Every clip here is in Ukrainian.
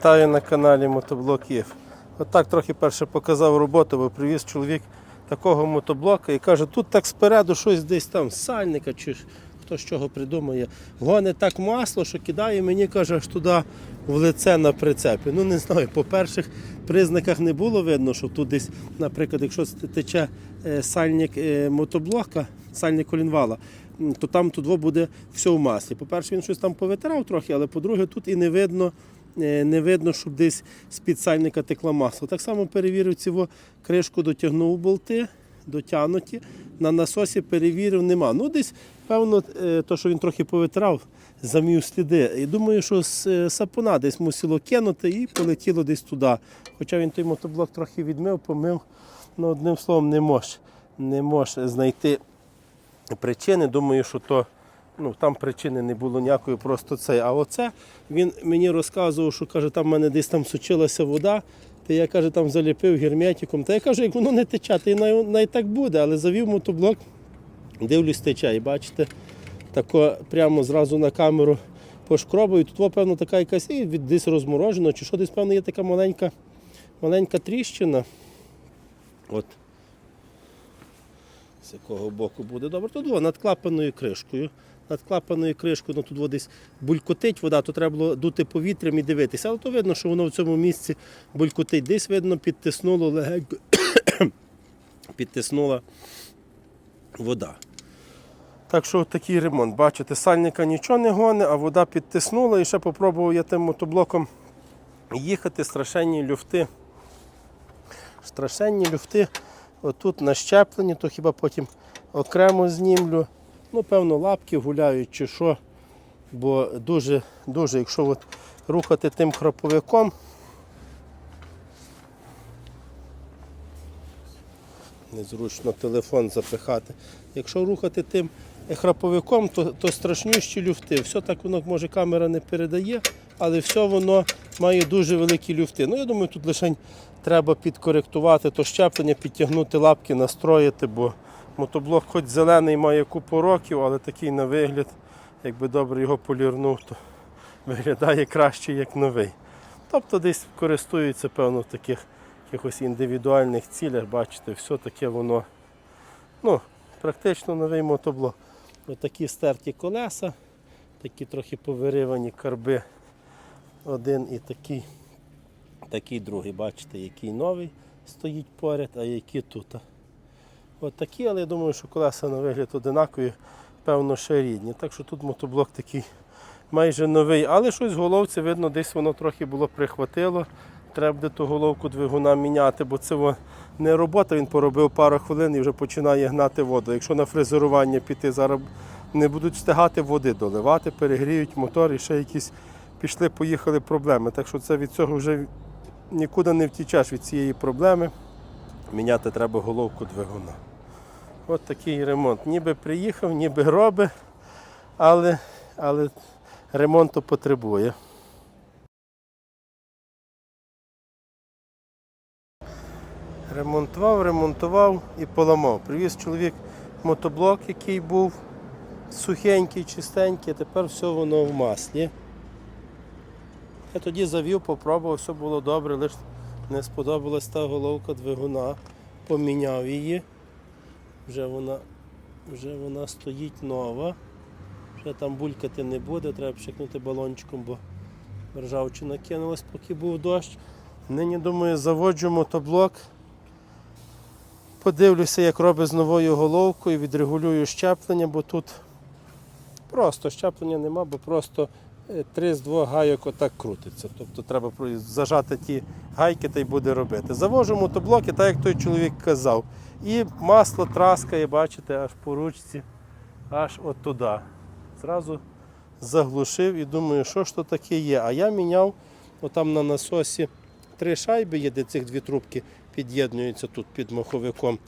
Вітаю на каналі Мотоблок Єв. Отак трохи перше показав роботу, бо привіз чоловік такого мотоблока і каже, тут так спереду щось десь там сальника чи хто з чого придумає. Гоне так масло, що кидає мені, каже, аж туди в лице на прицепі. Ну не знаю, по перших признаках не було видно, що тут десь, наприклад, якщо тече е, сальник е, мотоблока, сальник колінвала, то там тут буде все в маслі. По-перше, він щось там повитирав трохи, але по-друге, тут і не видно. Е, Не видно, щоб десь з-під сальника текло масло. Так само перевірив цього кришку, дотягнув болти, дотягнуті. На насосі перевірив, нема. Ну, десь, певно, е, то, що він трохи повитирав, замів сліди. І думаю, що з е, сапуна десь мусило кинути і полетіло десь туди. Хоча він той мотоблок трохи відмив, помив. Ну, одним словом, не може не може знайти причини. Думаю, що то ну, там причини не було ніякої, просто це. А оце він мені розказував, що каже, там в мене десь там сучилася вода. Та я каже, там заліпив герметиком. Та я кажу, як воно не тече, то най, най так буде, але завів мотоблок, дивлюсь, тече. І бачите, тако прямо зразу на камеру пошкробую. Тут, певно, така якась і десь розморожено, чи що десь, певно, є така маленька, маленька тріщина. От з якого боку буде добре. Тут над клапаною кришкою. Над клапаною кришкою ну, тут во десь булькотить вода, то треба було дути повітрям і дивитися. Але то видно, що воно в цьому місці булькотить. Десь видно, підтиснуло легенько, підтиснула вода. Так що такий ремонт. Бачите, сальника нічого не гоне, а вода підтиснула і ще попробував я тим мотоблоком їхати, страшенні люфти. Страшенні люфти. Отут на щепленні, то хіба потім окремо знімлю. Ну, певно, лапки гуляють чи що. Бо дуже, дуже, якщо от рухати тим храповиком, незручно телефон запихати. Якщо рухати тим храповиком, то, то страшнющі люфти. Все так воно може камера не передає, але все воно має дуже великі люфти. Ну, я думаю, тут лише треба підкоректувати то щеплення, підтягнути лапки, настроїти, бо мотоблок хоч зелений має купу років, але такий на вигляд, якби добре його полірнув, то виглядає краще, як новий. Тобто десь користуються, певно, в таких якихось індивідуальних цілях, бачите, все таке воно ну, практично новий мотоблок. Отакі стерті колеса, такі трохи повиривані карби. Один і такий, такий другий, бачите, який новий стоїть поряд, а який тут. От такі, але я думаю, що колеса на вигляд одинакові, певно, ще рідні. Так що тут мотоблок такий майже новий, але щось головці, видно, десь воно трохи було прихватило. Треба буде ту головку двигуна міняти, бо це не робота, він поробив пару хвилин і вже починає гнати воду. Якщо на фрезерування піти, зараз не будуть встигати води доливати, перегріють мотор і ще якісь пішли-поїхали проблеми. Так що це від цього вже нікуди не втічеш від цієї проблеми. Міняти треба головку двигуна. От такий ремонт. Ніби приїхав, ніби робить, але, але ремонту потребує. Ремонтував, ремонтував і поламав. Привіз чоловік мотоблок, який був сухенький, чистенький, тепер все воно в маслі. Я тоді завів, попробував, все було добре, лише не сподобалась та головка двигуна. Поміняв її. Вже вона, вже вона стоїть нова. Вже там булькати не буде, треба пшикнути балончиком, бо ржавчина кинулась, поки був дощ. Нині думаю, заводжу мотоблок. Подивлюся, як робить з новою головкою, відрегулюю щеплення, бо тут просто щеплення нема, бо просто три з двох гайок отак крутиться. Тобто треба зажати ті гайки та й буде робити. Завожу мотоблоки, так як той чоловік казав. І масло траскає, бачите, аж по ручці, аж от туди. Зразу заглушив і думаю, що ж то таке є. А я міняв отам на насосі три шайби є, де цих дві трубки під'єднуються тут під маховиком.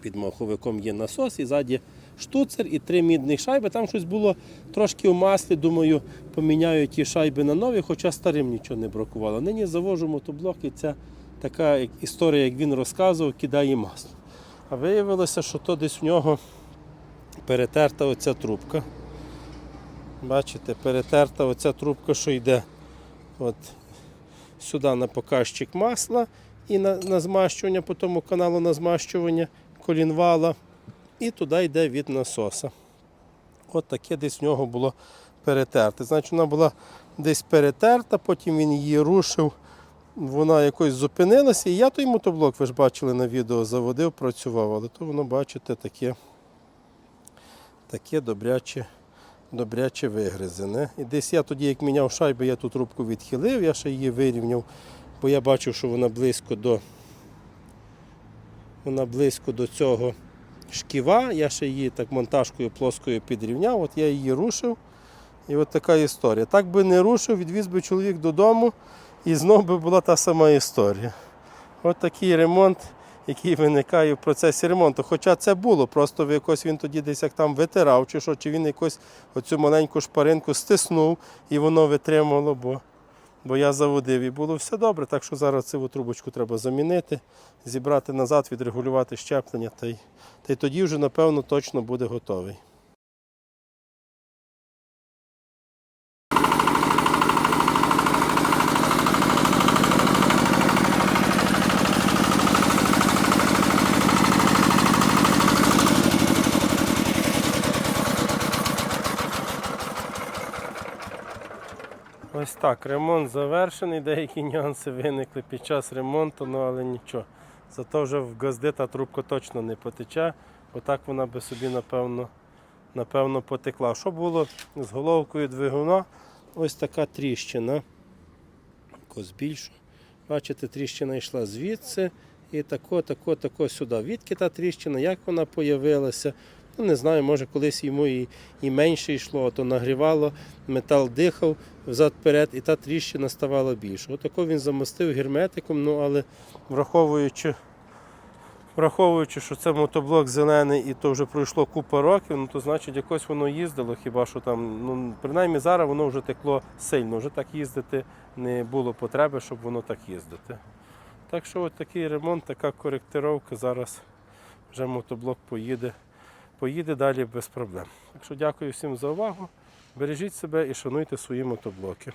Під маховиком є насос і ззаді штуцер і три мідних шайби. Там щось було трошки у маслі. Думаю, поміняю ті шайби на нові, хоча старим нічого не бракувало. Нині завожу мотоблок і ця така історія, як він розказував, кидає масло. А виявилося, що то десь в нього перетерта оця трубка. Бачите, перетерта оця трубка, що йде от сюди на показчик масла і на, на змащування, по тому каналу на змащування колінвала, і туди йде від насоса. От таке десь в нього було перетерте. Значить, вона була десь перетерта, потім він її рушив, вона якось зупинилася. І я той мотоблок, ви ж бачили на відео, заводив, працював, але то воно, бачите, таке, таке добряче, добряче вигризене. І десь я тоді, як міняв шайби, я ту трубку відхилив, я ще її вирівняв, бо я бачив, що вона близько до, вона близько до цього шківа. Я ще її так монтажкою плоскою підрівняв, от я її рушив. І от така історія. Так би не рушив, відвіз би чоловік додому, і знов би була та сама історія. От такий ремонт, який виникає в процесі ремонту. Хоча це було, просто якось він тоді десь як там витирав, чи що, чи він якось оцю маленьку шпаринку стиснув і воно витримало, бо, бо я заводив і було все добре. Так що зараз цю трубочку треба замінити, зібрати назад, відрегулювати щеплення, та й, та й тоді вже, напевно, точно буде готовий. Ось так, ремонт завершений, деякі нюанси виникли під час ремонту, ну але нічого. Зато вже в газди та трубка точно не потече, бо так вона би собі, напевно, напевно потекла. Що було з головкою двигуна? Ось така тріщина. Якось більшу. Бачите, тріщина йшла звідси і тако, тако, тако сюди. Відки та тріщина, як вона появилася? Ну, не знаю, може колись йому і, і менше йшло, а то нагрівало, метал дихав взад-перед, і та тріщина ставала більше. Отако він замостив герметиком, ну але враховуючи, враховуючи, що це мотоблок зелений і то вже пройшло купа років, ну то значить якось воно їздило, хіба що там, ну принаймні зараз воно вже текло сильно, вже так їздити не було потреби, щоб воно так їздити. Так що от такий ремонт, така коректировка, зараз вже мотоблок поїде поїде далі без проблем. Так що дякую всім за увагу. Бережіть себе і шануйте свої мотоблоки.